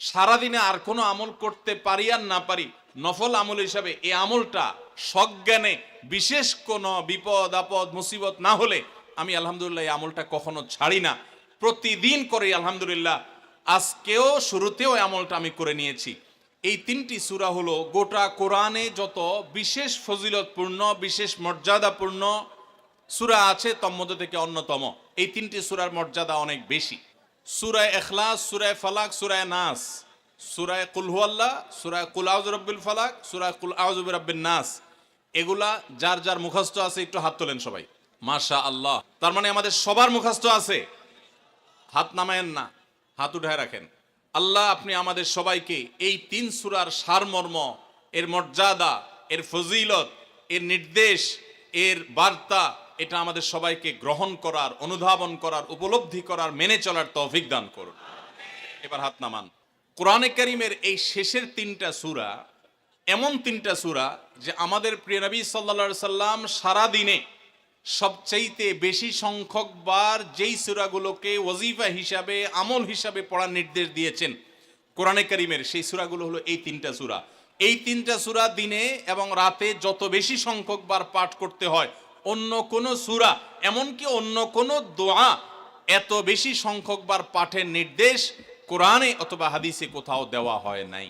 সারাদিনে আর কোনো আমল করতে পারি আর না পারি, নফল আমল হিসাবে এই আমলটা সজ্ঞানে বিশেষ কোনো বিপদ, আপদ, মুসিবত না হলে আমি আলহামদুলিল্লাহ এই আমলটা কখনো ছাড়ি না। প্রতিদিন করে আলহামদুলিল্লাহ, আজকেও শুরুতেও আমলটা আমি করে নিয়েছি। এই তিনটি সূরা হলো গোটা কোরআনে যত বিশেষ ফজিলতপূর্ণ, বিশেষ মর্যাদাপূর্ণ সূরা আছে, তন্মধ্য থেকে অন্যতম। এই তিনটি সূরার মর্যাদা অনেক বেশি। সূরায় এখলাস, সূরায় ফালাক, সূরায় নাস। সূরায় কুল হুয়াল্লাহ, সূরায় কুল আউজ রব্বিল ফালাক, সূরায় কুল আউজ রব্বিন নাস। এগুলা যার যার মুখস্থ আছে একটু হাত তোলেন সবাই। মাশা আল্লাহ তার মানে আমাদের সবার মুখস্থ আছে। হাত নামায়েন না, হাত উঠায় রাখেন। আল্লাহ আপনি আমাদের সবাইকে এই তিন সুরার সারমর্ম, এর মর্যাদা, এর ফজিলত, এর নির্দেশ, এর বার্তা এটা আমাদের সবাইকে গ্রহণ করার, অনুধাবন করার, উপলব্ধি করার, মেনে চলার তৌফিক দান করুন। এবার হাত নামান। কোরআনে করিমের এই শেষের তিনটা সুরা এমন তিনটা সুরা যে আমাদের প্রিয় নবী সাল্লা সাল্লাম সারা দিনে সবচাইতে বেশি সংখ্যক বার যেই সুরাগুলোকে ওজিফা হিসাবে, আমল হিসাবে পড়ার নির্দেশ দিয়েছেন কোরআনে করিমের, সেই সুরাগুলো হলো এই তিনটা সুরা। এই তিনটা সুরা দিনে এবং রাতে যত বেশি সংখ্যক বার পাঠ করতে হয় অন্য কোনো সুরা, এমনকি অন্য কোনো দোয়া এত বেশি সংখ্যকবার পাঠের নির্দেশ কোরআনে অথবা হাদিসে কোথাও দেওয়া হয় নাই।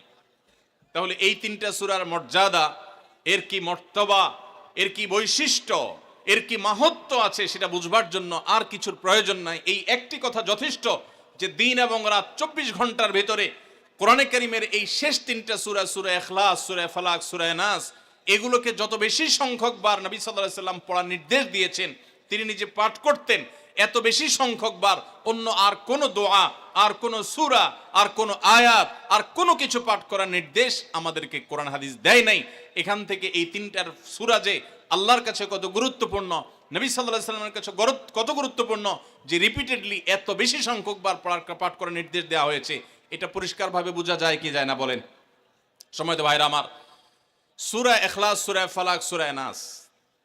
তাহলে এই তিনটা সুরার মর্যাদা, এর কি মর্তবা, এর কি বৈশিষ্ট্য, এর কি মাহাত্ম আছে সেটা বুঝবার জন্য আর কিছুর প্রয়োজন নাই। এই একটি কথা যথেষ্ট যে দিন এবং রাত চব্বিশ ঘণ্টার ভেতরে কোরআনে করিমের এই শেষ তিনটা সুরা সুরা এখলাস সুরা ফালাক, সুরা নাস এগুলোকে যত বেশি সংখ্যক বার নবী সাল্লাহ সাল্লাম পড়ার নির্দেশ দিয়েছেন, তিনি নিজে পাঠ করতেন, এত বেশি সংখ্যক বার অন্য আর কোনো দোয়া, আর কোনো সুরা, আর কোনো আয়াত, আর কোনো কিছু পাঠ করার নির্দেশ আমাদেরকে কোরআন হাদিস দেয় নাই। এখান থেকে এই তিনটার সুরা যে আল্লাহর কাছে কত গুরুত্বপূর্ণ, নবী সাল্লাহ সাল্লামের কাছে কত গুরুত্বপূর্ণ, যে রিপিটেডলি এত বেশি সংখ্যক বার পড়ার পাঠ করার নির্দেশ দেওয়া হয়েছে, এটা পরিষ্কারভাবে বোঝা যায় কি যায় না বলেন? সময় তো ভাইরা আমার। সুরা এখলাস সুরা ফালাক, সুরা নাস।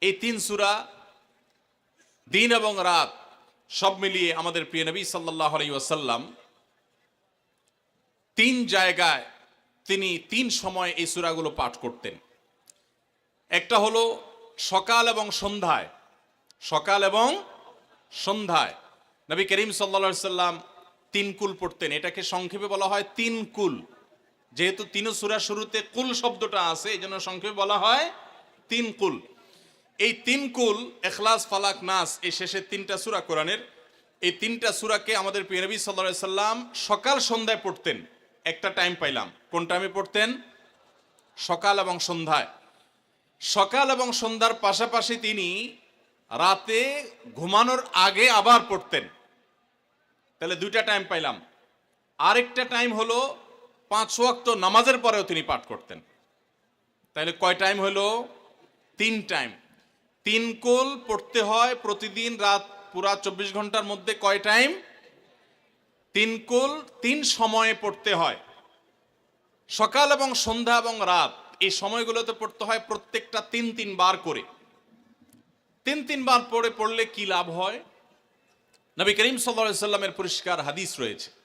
এই তিন সুরা দিন এবং রাত সব মিলিয়ে আমাদের প্রিয় নবী সাল্লাহ আলাই ওয়াসাল্লাম তিন জায়গায় তিনি তিন সময় এই সুরাগুলো পাঠ করতেন। একটা হলো সকাল এবং সন্ধ্যায়। সকাল এবং সন্ধ্যায়। নবী করিম সাল্লা সাল্লাম তিন কুল পড়তেন। এটাকে সংক্ষেপে বলা হয় তিন কুল। যেহেতু তিন সুরা শুরুতে কুল শব্দটা আছে, এই জন্য সংক্ষেপে বলা হয় তিন কুল। এই তিন কুল, এখলাস, ফালাক, নাস, এই শেষের তিনটা সুরা কোরআনের। এই তিনটা সুরাকে আমাদের প্রিয় নবী সাল্লা সাল্লাম সকাল সন্ধ্যায় পড়তেন। একটা টাইম পাইলাম। কোন টাইমে পড়তেন? সকাল এবং সন্ধ্যায়। সকাল এবং সন্ধ্যার পাশাপাশি তিনি রাতে ঘুমানোর আগে আবার পড়তেন। তাহলে দুইটা টাইম পাইলাম। আরেকটা টাইম হলো পাঁচ ওয়াক্ত নামাজের পরেও তিনি পাঠ করতেন। তাহলে কয় টাইম হলো তিন টাইম। তিন কোল পড়তে হয় প্রতিদিন রাত পুরা চব্বিশ ঘণ্টার মধ্যে কয় টাইম? তিন কোল তিন সময়ে পড়তে হয়। সকাল এবং সন্ধ্যা এবং রাত এই সময়গুলোতে পড়তে হয় প্রত্যেকটা তিন তিন বার করে। তিন তিন বার পড়ে পড়লে কি লাভ হয়? নবী করিম সাল্লা সাল্লামের পরিষ্কার হাদিস রয়েছে।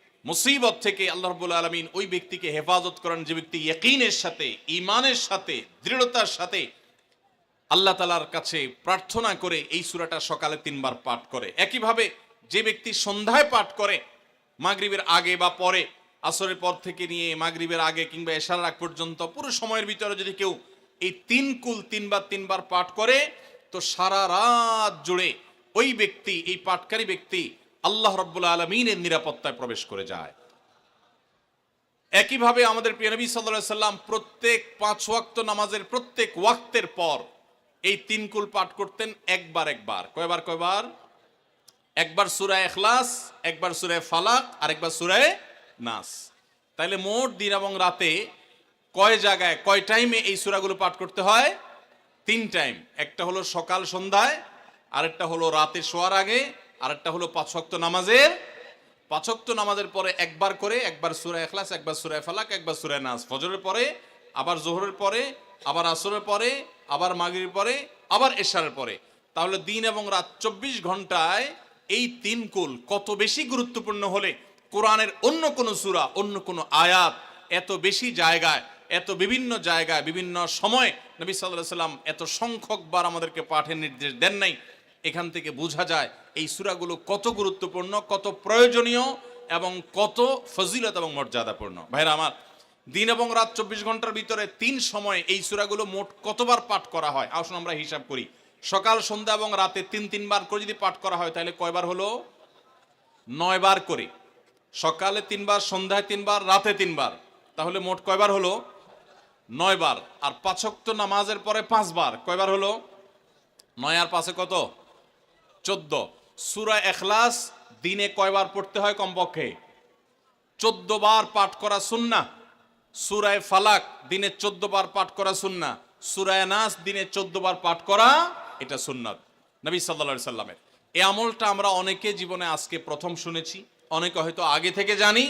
মুসিবত থেকে আল্লাহ রবুল আলমিন ওই ব্যক্তিকে হেফাজত করেন যে ব্যক্তি ইয়কিনের সাথে ইমানের সাথে, দৃঢ়তার সাথে আল্লাহ তালার কাছে প্রার্থনা করে এই সুরাটা সকালে তিনবার পাঠ করে। একইভাবে যে ব্যক্তি সন্ধ্যায় পাঠ করে, মাগরিবের আগে বা পরে, আসরের পর থেকে নিয়ে মাগরিবের আগে কিংবা এশার আগ পর্যন্ত, পুরো সময়ের ভিতরে যদি কেউ এই তিন কুল তিনবার তিনবার পাঠ করে, তো সারা রাত জুড়ে ওই ব্যক্তি, এই পাঠকারী ব্যক্তি আল্লাহ রব্বুল আলমিনের নিরাপত্তায় প্রবেশ করে যায়। একইভাবে আমাদের প্রিয় নবী সাল্লাহ সাল্লাম প্রত্যেক পাঁচ ওয়াক্ত নামাজের প্রত্যেক ওয়াক্তের পর এই তিন কুল পাঠ করতেন একবার একবার। কয়বার কয়বার? একবার সুরায় এখলাস একবার সুরায় ফালাক আর একবার সুরায় নাস। তাইলে মোট দিন এবং রাতে কয় জায়গায়, কয় টাইমে এই সূরাগুলো পাঠ করতে হয়? তিন টাইম। একটা হলো সকাল সন্ধ্যায়, আরেকটা হলো রাতে শোয়ার আগে আরেকটা হলো পাঁচ ওয়াক্ত নামাজের, পাঁচ ওয়াক্ত নামাজের পরে একবার করে, একবার সুরায় ইখলাস, একবার সুরায় ফালাক, একবার সুরায় নাস। ফজরের পরে, আবার জোহরের পরে, আবার আসরের পরে, আবার মাগরিবের পরে, আবার এশারের পরে। তাহলে দিন এবং রাত চব্বিশ ঘন্টায় এই তিন কুল কত বেশি গুরুত্বপূর্ণ হলে কোরআনের অন্য কোনো সূরা, অন্য কোনো আয়াত এত বেশি জায়গায়, এত বিভিন্ন জায়গায়, বিভিন্ন সময় নবী সাল্লাহ সাল্লাম এত সংখ্যকবার আমাদেরকে পাঠের নির্দেশ দেন নাই। এখান থেকে বোঝা যায় এই সূরাগুলো কত গুরুত্বপূর্ণ, কত প্রয়োজনীয় এবং কত ফজিলত এবং মর্যাদাপূর্ণ। ভাইরা আমার, দিন এবং রাত চব্বিশ ঘণ্টার ভিতরে তিন সময় এই সূরাগুলো মোট কতবার পাঠ করা হয়? আসুন আমরা হিসাব করি। সকাল, সন্ধ্যা এবং রাতে তিন, তিনবার করে যদি পাঠ করা হয়, তাহলে কয়বার হলো? নয় বার করে। সকালে তিনবার, সন্ধ্যায় তিনবার, রাতে তিনবার। তাহলে মোট কয়বার হলো? নয় বার আর পাঁচক্ত নামাজের পরে পাঁচবার। কয়বার হলো? নয় আর পাঁচে কত? চোদ্দ। সুরা এখলাস দিনে কয়বার পড়তে হয় কমপক্ষে? চোদ্দ বার পাঠ করা সুন্না সুরায় ফালাক দিনে চোদ্দ বার পাঠ করা সুন্না সুরায় নাস দিনে চোদ্দ বার পাঠ করা এটা সুন্নাত। নবী সাল্লা সাল্লামের। এই আমলটা আমরা অনেকে জীবনে আজকে প্রথম শুনেছি, অনেকে হয়তো আগে থেকে জানি।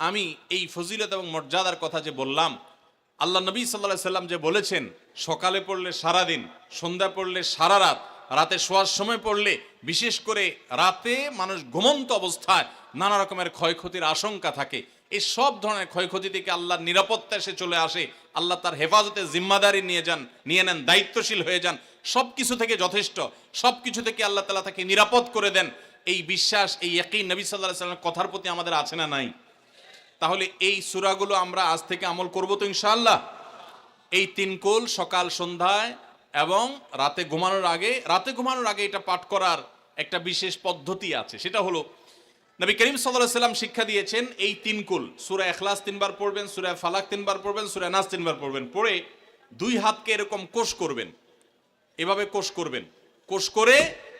আমি এই ফজিলত এবং মর্যাদার কথা যে বললাম, আল্লাহ নবী সাল্লাহ সাল্লাম যে বলেছেন, সকালে পড়লে সারা দিন সন্ধ্যা পড়লে সারা রাত রাতে শোয়ার সময় পড়লে, বিশেষ করে রাতে মানুষ ঘুমন্ত অবস্থায় নানা রকমের ক্ষয়ক্ষতির আশঙ্কা থাকে। এই সব ধরনের ক্ষয়ক্ষতি থেকে আল্লাহর নিরাপত্তা এসে চলে আসে। আল্লাহ তার হেফাজতে জিম্মাদারি নিয়ে যান, নিয়ে নেন, দায়িত্বশীল হয়ে যান। সব কিছু থেকে যথেষ্ট। সব কিছু থেকে আল্লাহ তালা তাকে নিরাপদ করে দেন। এই বিশ্বাস, এই একই নবী সাল্লাহ সাল্লামের কথার প্রতি আমাদের আছে না নাই? তাহলে এই সুরাগুলো আমরা আজ থেকে আমল করব তো ইনশাআল্লাহ? এই তিন কোল সকাল সন্ধ্যায় এবং রাতে ঘুমানোর আগে, রাতে ঘুমানোর আগে এটা পাঠ করার একটা বিশেষ পদ্ধতি আছে। সেটা হলো, নবী করিম সাল্লাহ সাল্লাম শিক্ষা দিয়েছেন এই তিন কুল। সুরা এখলাস তিনবার পড়বেন, সুরা ফালাক তিনবার পড়বেন, সুরা নাস তিনবার পড়বেন। পড়ে দুই হাতকে এরকম কোষ করবেন। এভাবে কোষ করবেন। কোষ করে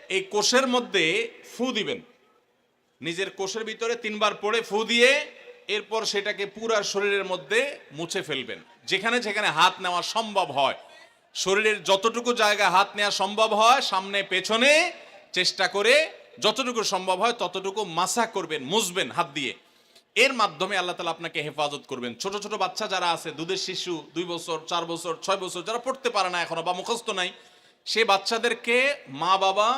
এই কোষের মধ্যে ফু দিবেন। নিজের কোষের ভিতরে তিনবার পড়ে ফু দিয়ে এরপর সেটাকে পুরা শরীরের মধ্যে মুছে ফেলবেন। যেখানে যেখানে হাত নেওয়া সম্ভব হয়। শরীরের যতটুকু জায়গা হাত নেওয়া সম্ভব হয়, সামনে, পেছনে চেষ্টা করে যতটুকু সম্ভব হয়, ততটুকু মাসা করবেন, মুছবেন হাত দিয়ে। এর মাধ্যমে আল্লাহ তালা আপনাকে হেফাজত করবেন। ছোট ছোট বাচ্চা যারা আছে, দুধের শিশু, দুই বছর, চার বছর, ছয় বছর, যারা পড়তে পারে না এখনও বা মুখস্থ নাই, সে বাচ্চাদেরকে মা বাবা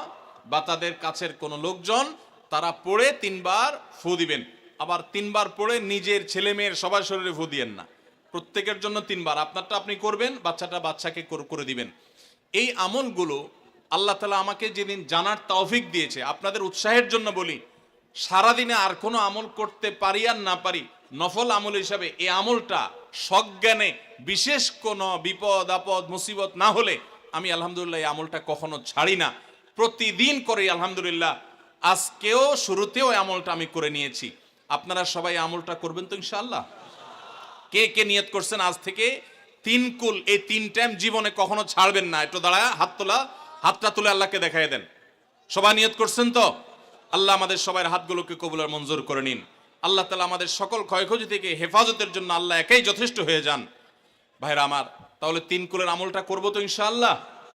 বা তাদের কাছের কোনো লোকজন তারা পড়ে তিনবার ফু দিবেন। আবার তিনবার পড়ে নিজের ছেলে মেয়ের সবার শরীরে ফু দিয়েন না। প্রত্যেকের জন্য তিনবার। আপনারটা আপনি করবেন, বাচ্চাটা বাচ্চাকে করে দিবেন। এই আমলগুলো আল্লাহ তালা আমাকে যেদিন জানার তৌফিক দিয়েছে, আপনাদের উৎসাহের জন্য বলি, সারাদিনে আর কোনো আমল করতে পারি আর না পারি, নফল আমল হিসাবে এই আমলটা সজ্ঞানে বিশেষ কোনো বিপদ, আপদ, মুসিবত না হলে আমি আলহামদুলিল্লাহ এই আমলটা কখনো ছাড়ি না। প্রতিদিন করি আলহামদুলিল্লাহ, আজকেও শুরুতেও আমলটা আমি করে নিয়েছি। আপনারা সবাই আমলটা করবেন তো ইনশাআল্লাহ? কে কে নিয়ত করছেন আজ থেকে? তিন কুল, এই তিন টাইম জীবনে কখনো ছাড়বেন না। একটু দাঁড়ায়, হাত তোলা, হাতটা তুলে আল্লাহকে দেখাই দেন। সবাই নিয়ত করছেন তো? আল্লাহ আমাদের সবাই হাতগুলোকে কবুলার মঞ্জুর করে নিন। আল্লাহ তালা আমাদের সকল ক্ষয়ক্ষতি থেকে হেফাজতের জন্য আল্লাহ একাই যথেষ্ট হয়ে যান। ভাইরা আমার, তাহলে তিন কুলের আমলটা করব তো ইনশাআল্লাহ?